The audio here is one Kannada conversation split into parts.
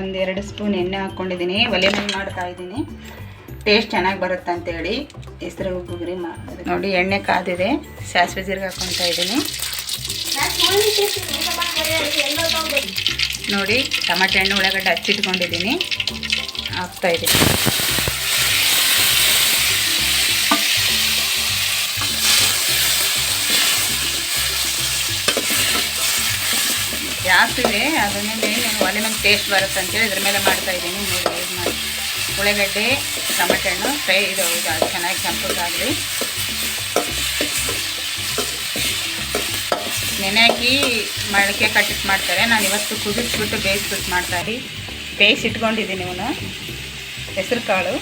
ಒಂದೆರಡು ಸ್ಪೂನ್ ಎಣ್ಣೆ ಹಾಕ್ಕೊಂಡಿದ್ದೀನಿ. ಒಲೆ ಮೇಲೆ ಮಾಡ್ತಾ ಇದ್ದೀನಿ. ಟೇಸ್ಟ್ ಚೆನ್ನಾಗಿ ಬರುತ್ತೆ ಅಂತೇಳಿ ಹೆಸರು ಉಪ್ಪುಗ್ರಿ ಮಾ ನೋಡಿ, ಎಣ್ಣೆ ಕಾದಿದೆ. ಸಾಸಿವೆ ಜೀರಿಗೆ ಹಾಕ್ಕೊತಾ ಇದ್ದೀನಿ. ನೋಡಿ, ಟಮಾಟೆ ಹಣ್ಣು ಉಳ್ಳಾಗಡ್ಡೆ ಹಚ್ಚಿಟ್ಕೊಂಡಿದ್ದೀನಿ. ಹಾಕ್ತಾ ಜಾಸ್ತಿದೆ ಅದನ್ನೇ ಒಲೆ ಮೇಲೆ ಟೇಸ್ಟ್ ಬರುತ್ತೆ ಅಂತೇಳಿ ಇದ್ರ ಮೇಲೆ ಮಾಡ್ತಾ ಇದ್ದೀನಿ. ನೋಡಿ ಉಳ್ಳಾಗಡ್ಡೆ ಟೊಮೆಟೆ ಹಣ್ಣು ಫ್ರೈ ಇದು ಇದು ಚೆನ್ನಾಗಿ ಕೆಂಪುದಾಗಲಿ ನೆನೆ ಹಾಕಿ ಮೊಳಕೆ ಕಟ್ಟಿಟ್ಟು ಮಾಡ್ತಾರೆ. ನಾನು ಇವತ್ತು ಕುದಿಸ್ಬಿಟ್ಟು ಬೇಯಿಸ್ಬಿಟ್ಟು ಬೇಯಿಸಿ ಇಟ್ಕೊಂಡಿದ್ದೀನಿ ಇವನು ಹೆಸರು ಕಾಳು.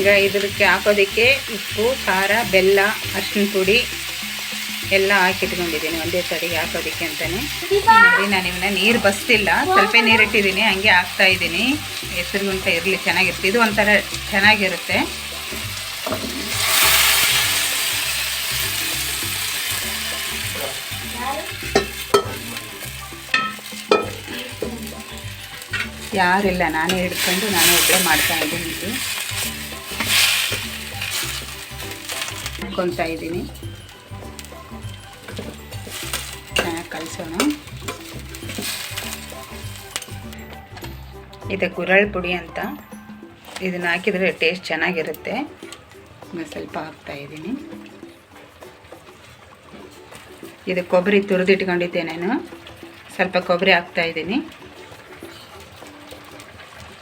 ಈಗ ಇದಕ್ಕೆ ಹಾಕೋದಕ್ಕೆ ಉಪ್ಪು, ಖಾರ, ಬೆಲ್ಲ ಅರ್ಶಿನ ಪುಡಿ ಎಲ್ಲ ಹಾಕಿಟ್ಕೊಂಡಿದ್ದೀನಿ ಒಂದೇ ಸರಿಗೆ ಹಾಕೋದಕ್ಕೆ ಅಂತಲೇ ನೋಡಿ ನಾನು ಇವನ್ನ ನೀರು ಬಸ್ತಿಲ್ಲ ಸ್ವಲ್ಪ ನೀರು ಇಟ್ಟಿದ್ದೀನಿ ಹಂಗೆ ಹಾಕ್ತಾ ಇದ್ದೀನಿ. ಹೆಸರುಗುಂಟ ಇರಲಿ ಚೆನ್ನಾಗಿರುತ್ತೆ. ಇದು ಒಂಥರ ಚೆನ್ನಾಗಿರುತ್ತೆ. ಯಾರಿಲ್ಲ ನಾನೇ ಹಿಡ್ಕೊಂಡು ನಾನು ಒಬ್ಬಳೇ ಮಾಡ್ತಾ ಇದ್ದೀನಿ. ಇದು ಇದ್ದೀನಿ. ಕಲಿಸೋಣ. ಇದು ಗುರಳ್ ಪುಡಿ ಅಂತ. ಇದನ್ನ ಹಾಕಿದರೆ ಟೇಸ್ಟ್ ಚೆನ್ನಾಗಿರುತ್ತೆ. ನಾನು ಸ್ವಲ್ಪ ಹಾಕ್ತಾ ಇದ್ದೀನಿ. ಇದು ಕೊಬ್ಬರಿ ತುರಿದಿಟ್ಕೊಂಡಿದ್ದೆ ನಾನು. ಸ್ವಲ್ಪ ಕೊಬ್ಬರಿ ಹಾಕ್ತಾ ಇದ್ದೀನಿ.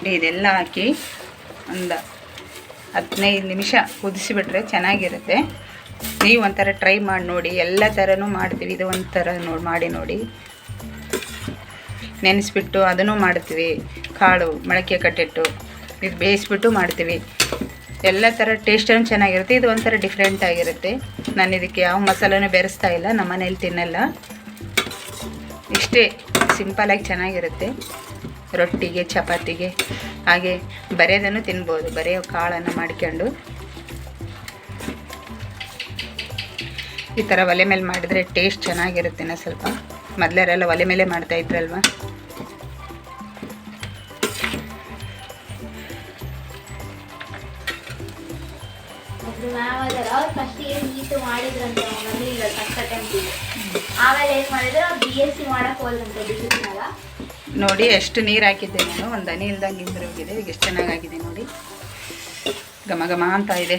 ಇದೆಲ್ಲ ಹಾಕಿ ಒಂದು ಹದಿನೈದು ನಿಮಿಷ ಕುದಿಸಿಬಿಟ್ರೆ ಚೆನ್ನಾಗಿರುತ್ತೆ. ನೀವು ಒಂಥರ ಟ್ರೈ ಮಾಡಿ ನೋಡಿ, ಎಲ್ಲ ಥರನೂ ಮಾಡ್ತೀವಿ. ಇದು ಒಂಥರ ನೋಡಿ, ಮಾಡಿ ನೋಡಿ. ನೆನೆಸ್ಬಿಟ್ಟು ಅದನ್ನು ಮಾಡ್ತೀವಿ. ಕಾಳು ಮೊಳಕೆ ಕಟ್ಟಿಟ್ಟು ಇದು ಬೇಯಿಸ್ಬಿಟ್ಟು ಮಾಡ್ತೀವಿ. ಎಲ್ಲ ಥರ ಟೇಸ್ಟನ್ನು ಚೆನ್ನಾಗಿರುತ್ತೆ. ಇದು ಒಂಥರ ಡಿಫ್ರೆಂಟ್ ಆಗಿರುತ್ತೆ. ನಾನು ಇದಕ್ಕೆ ಯಾವ ಮಸಾಲೆನೂ ಬೆರೆಸ್ತಾ ಇಲ್ಲ. ನಮ್ಮ ಮನೇಲಿ ತಿನ್ನಲ್ಲ. ಇಷ್ಟೇ ಸಿಂಪಲಾಗಿ ಚೆನ್ನಾಗಿರುತ್ತೆ. ರೊಟ್ಟಿಗೆ, ಚಪಾತಿಗೆ. ಹಾಗೆ ಬರೆಯೋದನ್ನು ತಿನ್ಬೋದು. ಬರೆಯೋ ಕಾಳನ್ನು ಮಾಡ್ಕೊಂಡು. ಈ ಥರ ಒಲೆ ಮೇಲೆ ಮಾಡಿದರೆ ಟೇಸ್ಟ್ ಚೆನ್ನಾಗಿರುತ್ತೆ ನಾ ಸ್ವಲ್ಪ. ಮೊದಲರೆಲ್ಲ ಒಲೆ ಮೇಲೆ ಮಾಡ್ತಾ ಇದ್ರಲ್ವ? ನೋಡಿ ಎಷ್ಟು ನೀರು ಹಾಕಿದ್ದೆ ನಾನು. ಒಂದು ಹನಿ ಇಲ್ದಂಗೆ ಇಂದ್ರೆ ಈಗ ಎಷ್ಟು ಚೆನ್ನಾಗಾಗಿದೆ ನೋಡಿ. ಘಮ ಘಮ ಅಂತ ಇದೆ.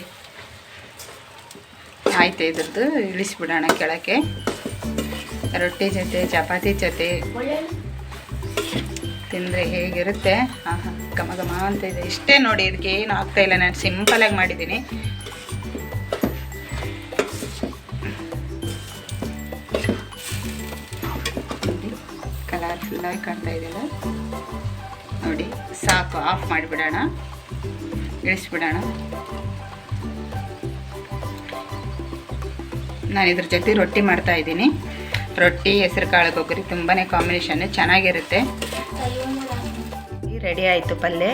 ಆಯ್ತು ಇದ್ರದ್ದು, ಇಳಿಸ್ಬಿಡೋಣ ಕೆಳಕ್ಕೆ. ರೊಟ್ಟಿ ಜೊತೆ, ಚಪಾತಿ ಜೊತೆ. ತಿಂದರೆ ಹೇಗಿರುತ್ತೆ? ಹಾಂ ಹಾಂ ಘಮ ಘಮ ಅಂತ ಇದೆ. ಇಷ್ಟೇ ನೋಡಿ, ಇದಕ್ಕೆ ಏನು ಆಗ್ತಾ ಇಲ್ಲ. ನಾನು ಸಿಂಪಲಾಗಿ ಮಾಡಿದ್ದೀನಿ. ಕಲರ್ಫುಲ್ಲಾಗಿ ಕಾಣ್ತಾ ಇದೆಯಲ್ಲ ನೋಡಿ, ಸಾಕು ಆಫ್ ಮಾಡಿಬಿಡೋಣ. ಇಳಿಸ್ಬಿಡೋಣ. ನಾನು ಇದ್ರ ಜೊತೆ ರೊಟ್ಟಿ ಮಾಡ್ತಾ ಇದ್ದೀನಿ. ರೊಟ್ಟಿ, ಹೆಸರು ಕಾಳು ಕೊಬ್ಬರಿ ತುಂಬಾ ಕಾಂಬಿನೇಷನ್ ಚೆನ್ನಾಗಿರುತ್ತೆ. ರೆಡಿ ಆಯಿತು ಪಲ್ಯ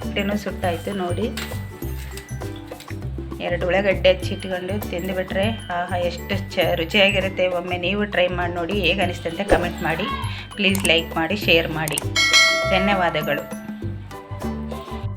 ಹೊಟ್ಟೆನೂ ಸುಟ್ಟಾಯಿತು ನೋಡಿ. ಎರಡು ಉಳ್ಳಾಗಡ್ಡೆ ಹಚ್ಚಿಟ್ಕೊಂಡು ತಿಂದುಬಿಟ್ರೆ, ಆಹಾ, ಎಷ್ಟು ಚ, ರುಚಿಯಾಗಿರುತ್ತೆ. ಒಮ್ಮೆ ನೀವು ಟ್ರೈ ಮಾಡಿ ನೋಡಿ ಹೇಗೆ ಅನಿಸ್ತಂತೆ ಕಮೆಂಟ್ ಮಾಡಿ. ಪ್ಲೀಸ್ ಲೈಕ್ ಮಾಡಿ ಶೇರ್ ಮಾಡಿ. ಧನ್ಯವಾದಗಳು.